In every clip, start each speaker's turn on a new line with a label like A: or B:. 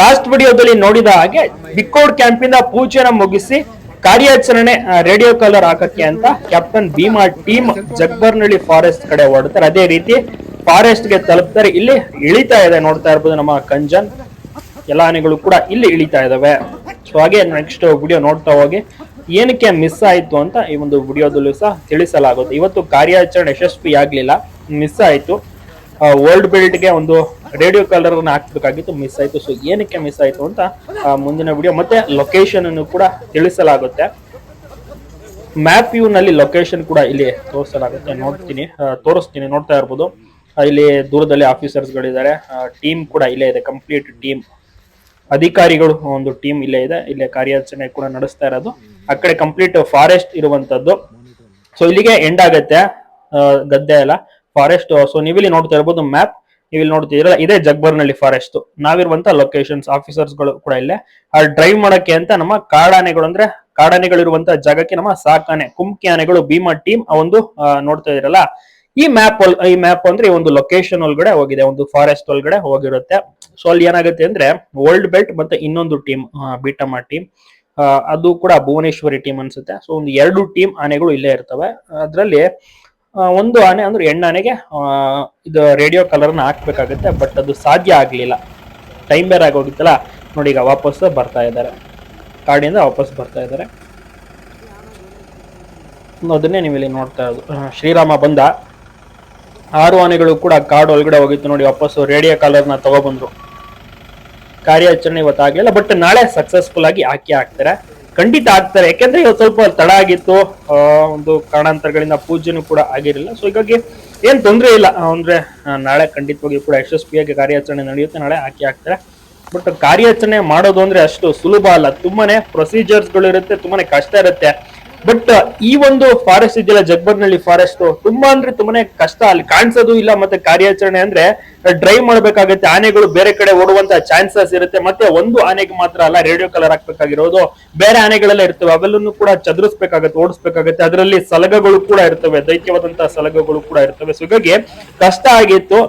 A: Last ವಿಡಿಯೋದಲ್ಲಿ ನೋಡಿದ ಹಾಗೆ ಬಿಕ್ಕೋಡ್ ಕ್ಯಾಂಪಿಂದ ಪೂಜೆನ ಮುಗಿಸಿ ಕಾರ್ಯಾಚರಣೆ ರೇಡಿಯೋ ಕಲರ್ ಹಾಕಕ್ಕೆ ಅಂತ captain Bhima team Jagbarnalli forest ಕಡೆ ಓಡುತ್ತಾರೆ ಅದೇ ರೀತಿ ಫಾರೆಸ್ಟ್ಗೆ ತಲುಪ್ತಾರೆ. ಇಲ್ಲಿ ಇಳಿತಾ ಇದೆ ನೋಡ್ತಾ ಇರ್ಬೋದು ನಮ್ಮ ಕಂಜನ್. ಎಲ್ಲ ಆನೆಗಳು ಕೂಡ ಇಲ್ಲಿ ಇಳಿತಾ ಇದಾವೆ. ಸೊ ಹಾಗೆ ನೆಕ್ಸ್ಟ್ ವಿಡಿಯೋ ನೋಡ್ತಾ ಹೋಗಿ ಏನಕ್ಕೆ ಮಿಸ್ ಆಯ್ತು ಅಂತ ಈ ಒಂದು ವಿಡಿಯೋದಲ್ಲೂ ಸಹ ತಿಳಿಸಲಾಗುತ್ತೆ. ಇವತ್ತು ಕಾರ್ಯಾಚರಣೆ ಯಶಸ್ವಿ ಆಗ್ಲಿಲ್ಲ ಮಿಸ್ ಆಯ್ತು. ವರ್ಲ್ಡ್ಗೆ ಒಂದು ರೇಡಿಯೋ ಕಲರ್ ಹಾಕ್ಬೇಕಾಗಿತ್ತು ಮಿಸ್ ಆಯ್ತು. ಸೊ ಏನಕ್ಕೆ ಮಿಸ್ ಆಯ್ತು ಅಂತ ಮುಂದಿನ ವಿಡಿಯೋ ಮತ್ತೆ ಲೊಕೇಶನ್ ಅನ್ನು ಕೂಡ ತಿಳಿಸಲಾಗುತ್ತೆ. ಮ್ಯಾಪ್ನಲ್ಲಿ ಲೊಕೇಶನ್ ಕೂಡ ಇಲ್ಲಿ ತೋರಿಸಲಾಗುತ್ತೆ. ನೋಡ್ತೀನಿ ತೋರಿಸ್ತೀನಿ, ನೋಡ್ತಾ ಇರ್ಬೋದು. ಇಲ್ಲಿ ದೂರದಲ್ಲಿ ಆಫೀಸರ್ಸ್ ಗಳಿದ್ದಾರೆ. ಟೀಮ್ ಕೂಡ ಇಲ್ಲೇ ಇದೆ ಕಂಪ್ಲೀಟ್ ಟೀಮ್ ಅಧಿಕಾರಿಗಳು ಒಂದು ಟೀಮ್ ಇಲ್ಲೇ ಇದೆ. ಇಲ್ಲೇ ಕಾರ್ಯಾಚರಣೆ ಕೂಡ ನಡೆಸ್ತಾ ಇರೋದು. ಆ ಕಡೆ ಕಂಪ್ಲೀಟ್ ಫಾರೆಸ್ಟ್ ಇರುವಂತದ್ದು ಸೊ ಇಲ್ಲಿಗೆ ಎಂಡ್ ಆಗತ್ತೆ. ಗದ್ದೆ ಎಲ್ಲ. ಫಾರೆಸ್ಟ್ ಸೊ ನೀವಿಲ್ಲಿ ನೋಡ್ತಾ ಇರ್ಬೋದು ಮ್ಯಾಪ್ ನೀವು ಇಲ್ಲಿ ನೋಡ್ತಿದ್ದೀರಲ್ಲ ಇದೇ ಜಗ್ಬರ್ನಳ್ಳಿ ಫಾರೆಸ್ಟ್ ನಾವಿರುವಂತಹ ಲೊಕೇಶನ್ಸ್ ಆಫೀಸರ್ಸ್ಗಳು ಕೂಡ ಇಲ್ಲೇ. ಆ ಡ್ರೈವ್ ಮಾಡಕ್ಕೆ ಅಂತ ನಮ್ಮ ಕಾಡಾನೆಗಳು ಅಂದ್ರೆ ಕಾಡಾನೆಗಳಿರುವಂತ ಜಾಗಕ್ಕೆ ನಮ್ಮ ಸಾಕಾನೆ ಕುಮ್ಕಿ ಆನೆಗಳು, ಭೀಮಾ ಟೀಮ್ ಆ ಒಂದು ನೋಡ್ತಾ ಇದ್ರಲ್ಲ ಈ ಮ್ಯಾಪ್ ಈ ಮ್ಯಾಪ್ ಅಂದ್ರೆ ಈ ಒಂದು ಲೊಕೇಶನ್ ಒಳಗಡೆ ಹೋಗಿದೆ, ಒಂದು ಫಾರೆಸ್ಟ್ ಒಳಗಡೆ ಹೋಗಿರುತ್ತೆ. ಸೊ ಅಲ್ಲಿ ಏನಾಗುತ್ತೆ ಅಂದ್ರೆ ವರ್ಲ್ಡ್ ಬೆಲ್ಟ್ ಮತ್ತೆ ಇನ್ನೊಂದು ಟೀಮ್ ಬೀಟಮ್ಮ ಟೀಮ್ ಅದು ಕೂಡ ಭುವನೇಶ್ವರಿ ಟೀಮ್ ಅನ್ಸುತ್ತೆ. ಸೊ ಒಂದು ಎರಡು ಟೀಮ್ ಆನೆಗಳು ಇಲ್ಲೇ ಇರ್ತವೆ. ಅದರಲ್ಲಿ ಒಂದು ಆನೆ ಅಂದ್ರೆ ಹೆಣ್ಣಾನೆಗೆ ಇದು ರೇಡಿಯೋ ಕಲರ್ನ ಹಾಕ್ಬೇಕಾಗುತ್ತೆ, ಬಟ್ ಅದು ಸಾಧ್ಯ ಆಗ್ಲಿಲ್ಲ. ಟೈಮ್ ಬೇರೆ ಆಗೋಗಿತ್ತಲ್ಲ, ನೋಡಿ ಈಗ ವಾಪಸ್ ಬರ್ತಾ ಇದ್ದಾರೆ. ಕಾಡಿಂದ ವಾಪಸ್ ಬರ್ತಾ ಇದ್ದಾರೆ. ಅದನ್ನೇ ನೀವು ಇಲ್ಲಿ ನೋಡ್ತಾ ಇರೋದು. ಶ್ರೀರಾಮ ಬಂದ. ಆರು ಆನೆಗಳು ಕೂಡ ಕಾಡು ಒಳಗಡೆ ಹೋಗಿತ್ತು ನೋಡಿ, ವಾಪಸ್ ರೇಡಿಯೋ ಕಾಲರ್ನ ತಗೊಬಂದ್ರು ಕಾರ್ಯಾಚರಣೆ ಇವತ್ತಾಗಲಿಲ್ಲ ಬಟ್ ನಾಳೆ ಸಕ್ಸಸ್ಫುಲ್ ಆಗಿ ಹಾಕಿ ಹಾಕ್ತಾರೆ. ಖಂಡಿತ ಆಗ್ತಾರೆ. ಯಾಕೆಂದ್ರೆ ಇವತ್ತು ಸ್ವಲ್ಪ ತಡ ಆಗಿತ್ತು ಒಂದು ಕಾರಣಾಂತರಗಳಿಂದ ಪೂಜೆನೂ ಕೂಡ ಆಗಿರಲಿಲ್ಲ. ಸೊ ಹೀಗಾಗಿ ಏನ್ ತೊಂದರೆ ಇಲ್ಲ. ಅಂದ್ರೆ ನಾಳೆ ಖಂಡಿತವಾಗಿ ಕೂಡ ಯಶಸ್ವಿಯಾಗಿ ಕಾರ್ಯಾಚರಣೆ ನಡೆಯುತ್ತೆ. ನಾಳೆ ಹಾಕಿ ಹಾಕ್ತಾರೆ. ಬಟ್ ಕಾರ್ಯಾಚರಣೆ ಮಾಡೋದು ಅಂದ್ರೆ ಅಷ್ಟು ಸುಲಭ ಅಲ್ಲ. ತುಂಬಾನೇ ಪ್ರೊಸೀಜರ್ಸ್ಗಳು ಇರುತ್ತೆ, ತುಂಬಾನೇ ಕಷ್ಟ ಇರುತ್ತೆ. ಬಟ್ ಈ ಒಂದು ಫಾರೆಸ್ಟ್ ಇದೆಯಲ್ಲ, ಜಗ್ಬರ್ನಳ್ಳಿ ಫಾರೆಸ್ಟ್ ತುಂಬಾ ಅಂದ್ರೆ ತುಂಬಾನೇ ಕಷ್ಟ. ಅಲ್ಲಿ ಕಾಣಿಸೋದು ಇಲ್ಲ, ಮತ್ತೆ ಕಾರ್ಯಾಚರಣೆ ಅಂದ್ರೆ ಡ್ರೈವ್ ಮಾಡ್ಬೇಕಾಗತ್ತೆ. ಆನೆಗಳು ಬೇರೆ ಕಡೆ ಓಡುವಂತ ಚಾನ್ಸಸ್ ಇರುತ್ತೆ. ಮತ್ತೆ ಒಂದು ಆನೆಗೆ ಮಾತ್ರ ಅಲ್ಲ ರೇಡಿಯೋ ಕಲರ್ ಹಾಕ್ಬೇಕಾಗಿರೋದು. ಬೇರೆ ಆನೆಗಳೆಲ್ಲ ಇರ್ತವೆ. ಅವೆಲ್ಲೂ ಕೂಡ ಚದುರಿಸ್ಬೇಕಾಗತ್ತೆ, ಓಡಿಸ್ಬೇಕಾಗತ್ತೆ. ಅದರಲ್ಲಿ ಸಲಗಗಳು ಕೂಡ ಇರ್ತವೆ. ದೈತ್ಯವಾದಂತಹ ಸಲಗಗಳು ಕೂಡ ಇರ್ತವೆ. ಸೊ ಹೀಗಾಗಿ ಕಷ್ಟ ಆಗಿತ್ತು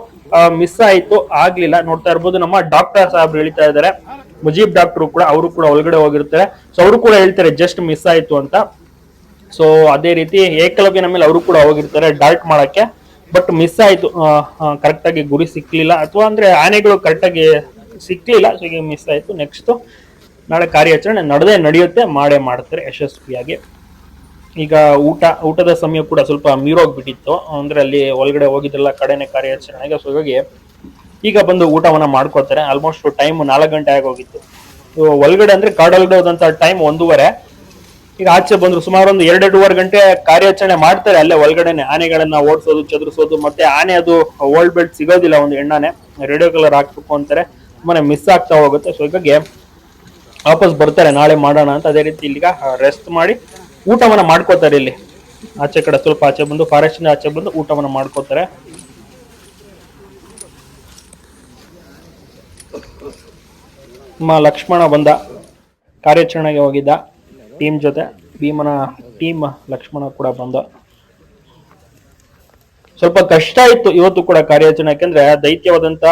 A: ಮಿಸ್ ಆಯ್ತು, ಆಗ್ಲಿಲ್ಲ. ನೋಡ್ತಾ ಇರ್ಬೋದು ನಮ್ಮ ಡಾಕ್ಟರ್ ಸಾಹೇಬ್ ಹೇಳ್ತಾ ಇದ್ದಾರೆ. ಮುಜೀಬ್ ಡಾಕ್ಟರ್ ಕೂಡ, ಅವರು ಕೂಡ ಒಳಗಡೆ ಹೋಗಿರ್ತಾರೆ. ಸೊ ಅವರು ಕೂಡ ಹೇಳ್ತಾರೆ ಜಸ್ಟ್ ಮಿಸ್ ಆಯ್ತು ಅಂತ. ಸೊ ಅದೇ ರೀತಿ ಏಕಲವ್ಯನ ಮೇಲೆ ಅವರು ಕೂಡ ಹೋಗಿರ್ತಾರೆ ಡಾರ್ಟ್ ಮಾಡಕ್ಕೆ. ಬಟ್ ಮಿಸ್ ಆಯ್ತು. ಕರೆಕ್ಟಾಗಿ ಗುರಿ ಸಿಕ್ಕಲಿಲ್ಲ ಅಥವಾ ಅಂದ್ರೆ ಆನೆಗಳು ಕರೆಕ್ಟಾಗಿ ಸಿಕ್ಕಲಿಲ್ಲ ಸೊ ಮಿಸ್ ಆಯ್ತು. ನೆಕ್ಸ್ಟ್ ನಾಳೆ ಕಾರ್ಯಾಚರಣೆ ನಡೆದೇ ನಡೆಯುತ್ತೆ. ಮಾಡೇ ಮಾಡ್ತಾರೆ ಯಶಸ್ವಿಯಾಗಿ. ಈಗ ಊಟ, ಊಟದ ಸಮಯ ಕೂಡ ಸ್ವಲ್ಪ ಮೀರೋಗ್ಬಿಟ್ಟಿತ್ತು. ಅಂದ್ರೆ ಅಲ್ಲಿ ಒಳಗಡೆ ಹೋಗಿದ್ದೆಲ್ಲ ಕಡೆನೆ ಕಾರ್ಯಾಚರಣೆಗೆ. ಸೊ ಹೀಗಾಗಿ ಈಗ ಬಂದು ಊಟವನ್ನ ಮಾಡ್ಕೊತಾರೆ ಆಲ್ಮೋಸ್ಟ್ ಟೈಮ್ ನಾಲ್ಕು ಗಂಟೆ ಆಗೋಗಿತ್ತು. ಒಳಗಡೆ ಅಂದ್ರೆ ಕಾಡೊಳಗಡೆ ಹೋದಂತ ಟೈಮ್ ಒಂದೂವರೆ. ಈಗ ಆಚೆ ಬಂದ್ರು ಸುಮಾರು ಒಂದು ಎರಡೆರಡೂವರೆ ಗಂಟೆ ಕಾರ್ಯಾಚರಣೆ ಮಾಡ್ತಾರೆ ಅಲ್ಲೇ ಒಳಗಡೆನೆ. ಆನೆಗಳನ್ನ ಓಡಿಸೋದು, ಚದುರಿಸೋದು, ಮತ್ತೆ ಆನೆ ಅದು ಓಲ್ಡ್ ಬೆಲ್ಟ್ ಸಿಗೋದಿಲ್ಲ ಒಂದು ಎಣ್ಣಾನೆ. ರೇಡಿಯೋ ಕಲರ್ ಹಾಕ್ಬೇಕು ಅಂತಾರೆ. ತುಂಬಾನೇ ಮಿಸ್ ಆಗ್ತಾ ಹೋಗುತ್ತೆ. ಸೊ ಹೀಗಾಗಿ ವಾಪಸ್ ಬರ್ತಾರೆ. ನಾಳೆ ಮಾಡೋಣ ಅಂತ ಅದೇ ರೀತಿ ಇಲ್ಲಿಗ ರೆಸ್ಟ್ ಮಾಡಿ ಊಟವನ್ನ ಮಾಡ್ಕೋತಾರೆ ಇಲ್ಲಿ. ಆಚೆ ಕಡೆ ಸ್ವಲ್ಪ ಆಚೆ ಬಂದು ಫಾರೆಸ್ಟ್ ಆಚೆ ಬಂದು ಊಟವನ್ನ ಮಾಡ್ಕೋತಾರೆ. ನಮ್ಮ ಲಕ್ಷ್ಮಣ ಬಂದ. ಕಾರ್ಯಾಚರಣೆಗೆ ಹೋಗಿದ್ದ. ಟೀಮ್ ಜೊತೆ, ಭೀಮನ ಟೀಮ್ ಲಕ್ಷ್ಮಣ ಕೂಡ ಬಂದ. ಸ್ವಲ್ಪ ಕಷ್ಟ ಇತ್ತು ಇವತ್ತು ಕೂಡ ಕಾರ್ಯಾಚರಣೆ ಯಾಕಂದ್ರೆ ದೈತ್ಯವಾದಂತ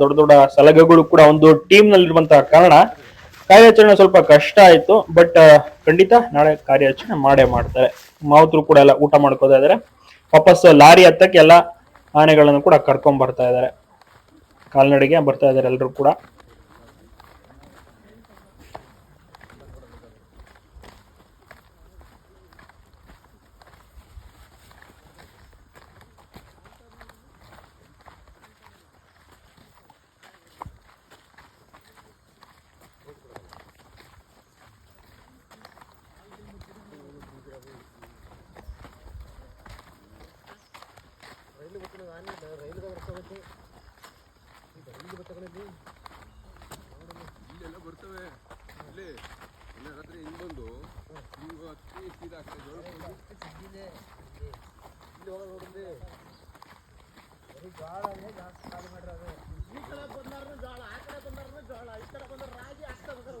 A: ದೊಡ್ಡ ದೊಡ್ಡ ಸಲಹೆಗಳು ಕೂಡ ಒಂದು ಟೀಮ್ ನಲ್ಲಿರುವಂತಹ ಕಾರಣ ಕಾರ್ಯಾಚರಣೆ ಸ್ವಲ್ಪ ಕಷ್ಟ ಆಯ್ತು. ಬಟ್ ಖಂಡಿತ ನಾಳೆ ಕಾರ್ಯಾಚರಣೆ ಮಾಡೇ ಮಾಡ್ತಾರೆ. ಮಾವತರು ಕೂಡ ಎಲ್ಲ ಊಟ ಮಾಡ್ಕೋತಾ ಇದಾರೆ ವಾಪಸ್ ಲಾರಿ ಹತ್ತಕ್ಕೆ ಎಲ್ಲ ಆನೆಗಳನ್ನು ಕೂಡ ಕರ್ಕೊಂಡ್ ಬರ್ತಾ ಇದಾರೆ ಕಾಲ್ನಡಿಗೆ ಬರ್ತಾ ಇದಾರೆ ಎಲ್ಲರೂ ಕೂಡ.
B: ನಾನು ರೈಲ್ವೆ ಬರ್ತವೆ ಈಗ ರೈಲು ಬರ್ತಗಳಲ್ಲಿ ಇಲ್ಲೆಲ್ಲ ಬರ್ತವೆ. ಇಲ್ಲಿ ಇಲ್ಲ ರಾತ್ರಿ ಹಿಂಗೆ ಬಂದು ಹಿಂಗೆ ಹತ್ತಿ ಸೀದಾ
A: ಆಗ್ತದೆ ಇಲ್ಲಿ. ಹೋಗೋದು ನೋಡಿದ್ರಿ. ಬರೀ ಜೋಳ ಅಂದರೆ ಜಾಸ್ತಿ ಖಾಲಿ ಮಾಡ್ರಿ ಅದು ಈ ಕಡೆ ಬಂದಾರನು ಜೋಳ
B: ಆ ಕಡೆ ಬಂದಾರನು ಜೋಳ ಈ
A: ಕಡೆ ಬಂದ್ರೆ ರಾಗಿ ಹಾಕ್ತಾ ಬೇಕಾದ್ರೆ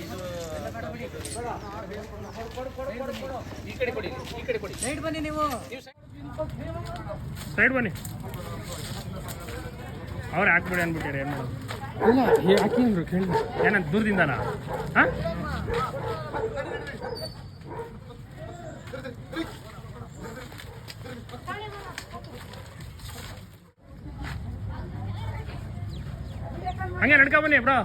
C: ಸೈಡ್ ಬನ್ನಿ. ನೀವು
A: ಸೈಡ್ ಬನ್ನಿ ಅವ್ರು ಹಾಕ್ಬಿಡಿ ಅನ್ಬಿಟ್ಟಿರಿ ಏನು ಮಾಡೋದು?
B: ಅಲ್ಲ ಯಾಕಿಂದ್ರು ಕೇಳಿ.
A: ಏನಂತ ದೂರದಿಂದನಾ? ಹಾಂ? ಹಂಗೆ ನಡ್ಕೊ ಬನ್ನಿ ಬ್ರೋ.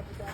C: Gracias.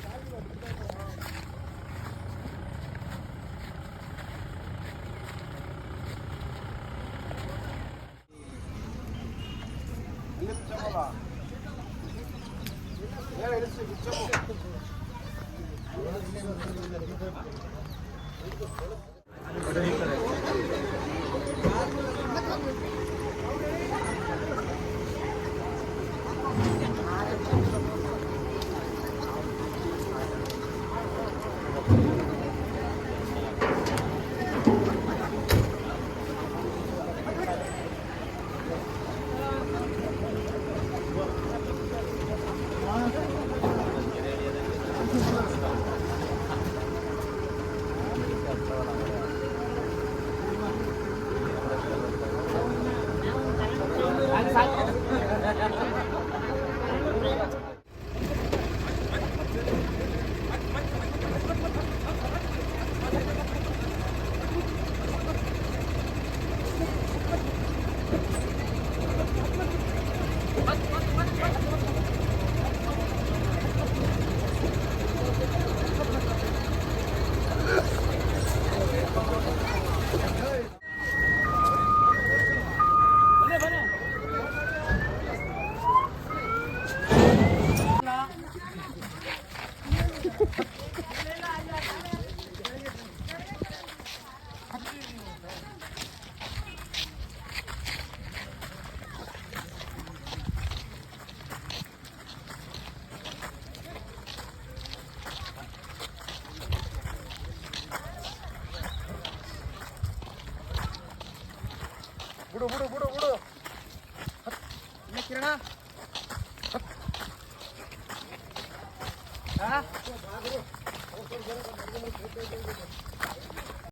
C: Thank you. 물어 물어 물어 물어.